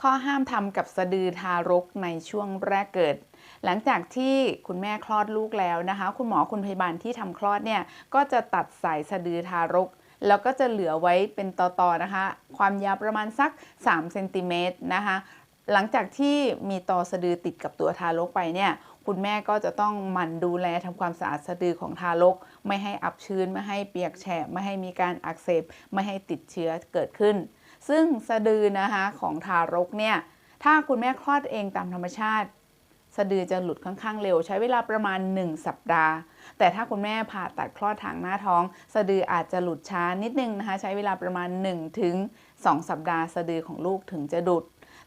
ข้อห้ามทำกับสะดือทารกในช่วงแรกเกิด หลังจากที่คุณแม่คลอดลูกแล้วนะคะ คุณหมอคุณพยาบาลที่ทำคลอดเนี่ยก็จะตัดสายสะดือทารก แล้วก็จะเหลือไว้เป็นต่อๆนะคะ ความยาวประมาณสัก3เซนติเมตรนะคะหลังจากที่มีตอสะดือติดกับตัวทารกไปเนี่ยคุณแม่ก็จะต้องหมั่นดูแลทำความสะอาดสะดือของทารก ไม่ให้อับชื้น ไม่ให้เปียกแฉะไม่ให้มีการอักเสบ ไม่ให้ติดเชื้อเกิดขึ้น ซึ่งสะดือนะคะของทารกเนี่ย ถ้าคุณแม่คลอดเองตามธรรมชาติ สะดือจะหลุดค่อนข้างเร็ว ใช้เวลาประมาณ 1 สัปดาห์ แต่ถ้าคุณแม่ผ่าตัดคลอดทางหน้าท้อง สะดืออาจจะหลุดช้านิดนึงนะคะ ใช้เวลาประมาณ1ถึง2สัปดาห์ สะดือของลูกถึงจะหลุด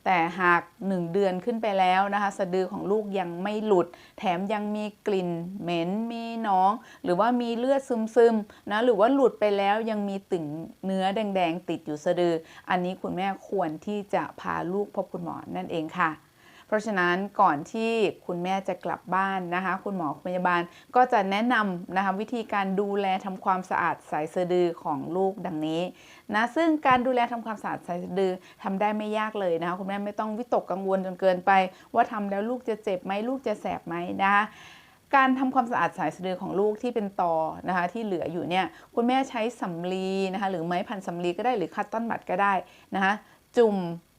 แต่หาก 1 เดือนขึ้นไปแล้วนะคะสะดือของลูกยังไม่หลุด แถมยังมีกลิ่นเหม็นมีน้อง หรือว่ามีเลือดซึมๆนะหรือว่าหลุดไปแล้วยังมีติ่งเนื้อแดงๆติดอยู่สะดือ อันนี้คุณแม่ควรที่จะพาลูกพบคุณหมอนั่นเองค่ะ เพราะฉะนั้นก่อนที่คุณแม่จะกลับบ้านนะคะ คุณหมอพยาบาลก็จะแนะนำนะคะวิธีการดูแลทำความสะอาดสายสะดือของลูกดังนี้นะซึ่งการดูแลทำความสะอาดสายสะดือทำได้ไม่ยากเลยนะคะคุณแม่ไม่ต้องวิตกกังวลจนเกินไป ว่าทำแล้วลูกจะเจ็บไหมลูกจะแสบไหมนะคะการทำความสะอาดสายสะดือของลูกที่เป็นตอนะคะที่เหลืออยู่เนี่ยคุณแม่ใช้สำลีนะคะหรือไม้พันสำลีก็ได้หรือคัตตอนบัดก็ได้นะคะจุ่ม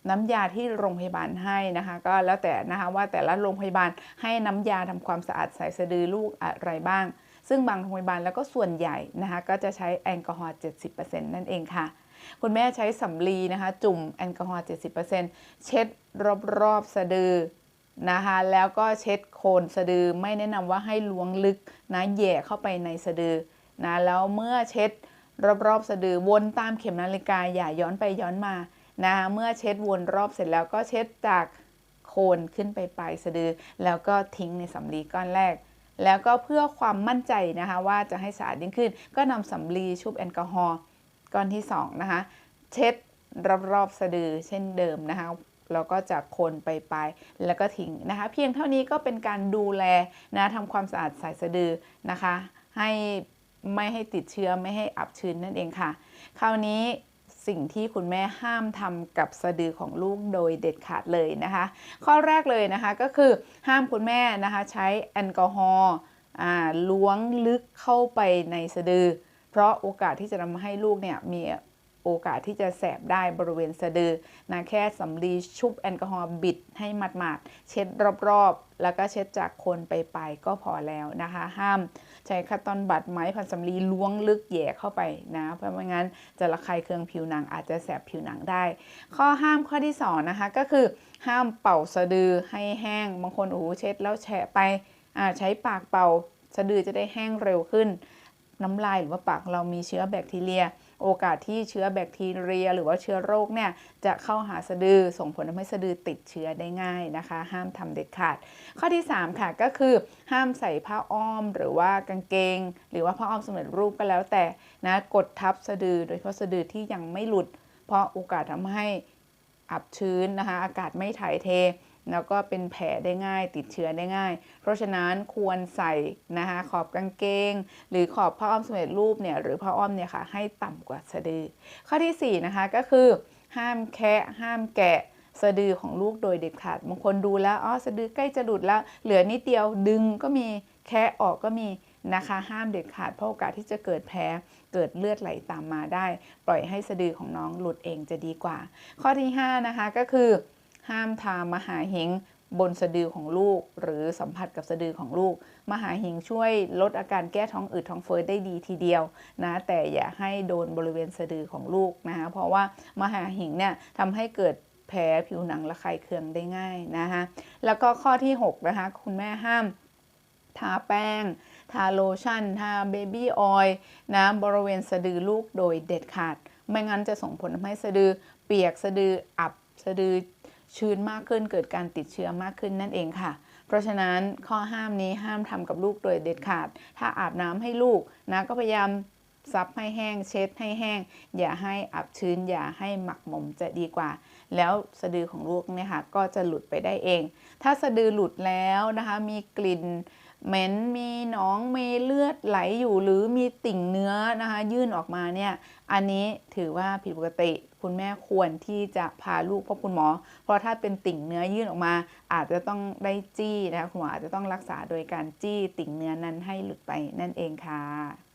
น้ำยาที่โรงพยาบาลให้นะคะ ก็แล้วแต่นะคะว่าแต่ละโรงพยาบาลให้น้ำยาทำความสะอาดสายสะดือลูกอะไรบ้าง ซึ่งบางโรงพยาบาลแล้วก็ส่วนใหญ่นะคะก็จะใช้แอลกอฮอล์70%นั่นเองค่ะคุณแม่ใช้สำลีนะคะ จุ่มแอลกอฮอล์ 70%เช็ดรอบๆสะดือนะคะ แล้วก็เช็ดโคนสะดือไม่แนะนำว่าให้ล้วงลึกนะแย่เข้าไปในสะดือนะแล้วเมื่อเช็ดรอบๆสะดือวนตามเข็มนาฬิกาอย่าย้อนไปย้อนมา นะคะเมื่อเช็ดวนรอบเสร็จแล้วก็เช็ดจากโคนขึ้นไปปลายสะดือ แล้วก็ทิ้งในสำลีก้อนแรก แล้วก็เพื่อความมั่นใจนะคะว่าจะให้สะอาดยิ่งขึ้น ก็นำสำลีชุบแอลกอฮอล์ก้อนที่2นะคะเช็ดรอบๆสะดือเช่นเดิมนะคะแล้วก็จากโคนไปปลายแล้วก็ทิ้งนะคะ เพียงเท่านี้ก็เป็นการดูแลนะทำความสะอาดสายสะดือนะคะ ให้ไม่ให้ติดเชื้อไม่ให้อับชื้นนั่นเองค่ะ คราวนี้ สิ่งที่คุณแม่ห้ามทำกับสะดือของลูกโดยเด็ดขาดเลยนะคะ ข้อแรกเลยนะคะก็คือห้ามคุณแม่นะคะใช้แอลกอฮอล์ล้วงลึกเข้าไปในสะดือ เพราะโอกาสที่จะทำให้ลูกเนี่ยมี โอกาสที่จะแสบได้บริเวณสะดือนะแค่สำลีชุบแอลกอฮอล์บิดให้หมาดๆ เช็ดรอบๆ แล้วก็เช็ดจากคนไปไปก็พอแล้วนะคะ ห้ามใช้คัตตอนบัดไม้พันสำลีล้วงลึกแย่เข้าไปนะ เพราะไม่งั้นจะระคายเคืองผิวหนังอาจจะแสบผิวหนังได้ ข้อห้ามข้อที่2นะคะก็คือห้ามเป่าสะดือให้แห้ง บางคนโอ้เช็ดแล้วแฉะไปใช้ปากเป่าสะดือจะได้แห้งเร็วขึ้น น้ำลายหรือว่าปากเรามีเชื้อแบคทีเรีย โอกาสที่เชื้อแบคทีเรีย หรือว่าเชื้อโรคเนี่ยจะเข้าหาสะดือส่งผลทำให้สะดือติดเชื้อได้ง่ายนะคะ ห้ามทำเด็ดขาด ข้อที่ 3 ค่ะก็คือ ห้ามใส่ผ้าอ้อม หรือว่ากางเกง หรือว่าผ้าอ้อมสำเร็จรูปก็แล้วแต่นะกดทับสะดือ โดยเฉพาะสะดือที่ยังไม่หลุด เพราะโอกาสทำให้อับชื้นนะคะ อากาศไม่ถ่ายเท แล้วก็เป็นแผลได้ง่าย ติดเชื้อได้ง่าย เพราะฉะนั้นควรใส่นะคะขอบกางเกง หรือขอบผ้าอ้อมสำเร็จรูปเนี่ยหรือผ้าอ้อมเนี่ยค่ะให้ต่ำกว่าสะดือ ข้อที่4นะคะก็คือ ห้ามแคะห้ามแกะสะดือของลูกโดยเด็ดขาดบางคนดูแล้วอ๋อสะดือใกล้จะหลุดแล้ว เหลือนิดเดียวดึงก็มีแคะออกก็มีนะคะห้ามเด็ดขาดเพราะโอกาสที่จะเกิดแผลเกิดเลือดไหลตามมาได้ ปล่อยให้สะดือของน้องหลุดเองจะดีกว่า ข้อที่ 5 นะคะก็คือ ห้ามทามหาหิงบนสะดือของลูก หรือสัมผัสกับสะดือของลูก มหาหิงช่วยลดอาการแก้ท้องอืดท้องเฟ้อได้ดีทีเดียวนะแต่อย่าให้โดนบริเวณสะดือของลูกนะคะเพราะว่ามหาหิงเนี่ยทำให้เกิดแผลผิวหนังระคายเคืองได้ง่ายนะคะแล้วก็ข้อที่ 6 นะคะ คุณแม่ห้ามทาแป้ง ทาโลชั่น ทาเบบี้ออยล์นะบริเวณสะดือลูกโดยเด็ดขาด ไม่งั้นจะส่งผลทำให้สะดือเปียกสะดืออับสะดือ ชื้นมากขึ้นเกิดการติดเชื้อมากขึ้นนั่นเองค่ะ เพราะฉะนั้นข้อห้ามนี้ห้ามทำกับลูกโดยเด็ดขาด ถ้าอาบน้ำให้ลูกนะก็พยายามซับให้แห้งเช็ดให้แห้ง อย่าให้อับชื้น อย่าให้หมักหมมจะดีกว่า แล้วสะดือของลูกเนี่ยค่ะก็จะหลุดไปได้เอง ถ้าสะดือหลุดแล้วนะคะ มีกลิ่นเหม็นมีหนองมีเลือดไหลอยู่หรือมีติ่งเนื้อนะคะ ยื่นออกมาเนี่ย อันนี้ถือว่าผิดปกติ คุณแม่ควรที่จะพาลูกพบคุณหมอ เพราะถ้าเป็นติ่งเนื้อยื่นออกมา อาจจะต้องได้จี้นะคะคุณหมออาจจะต้องรักษาโดยการจี้ติ่งเนื้อนั้นให้หลุดไปนั่นเองค่ะ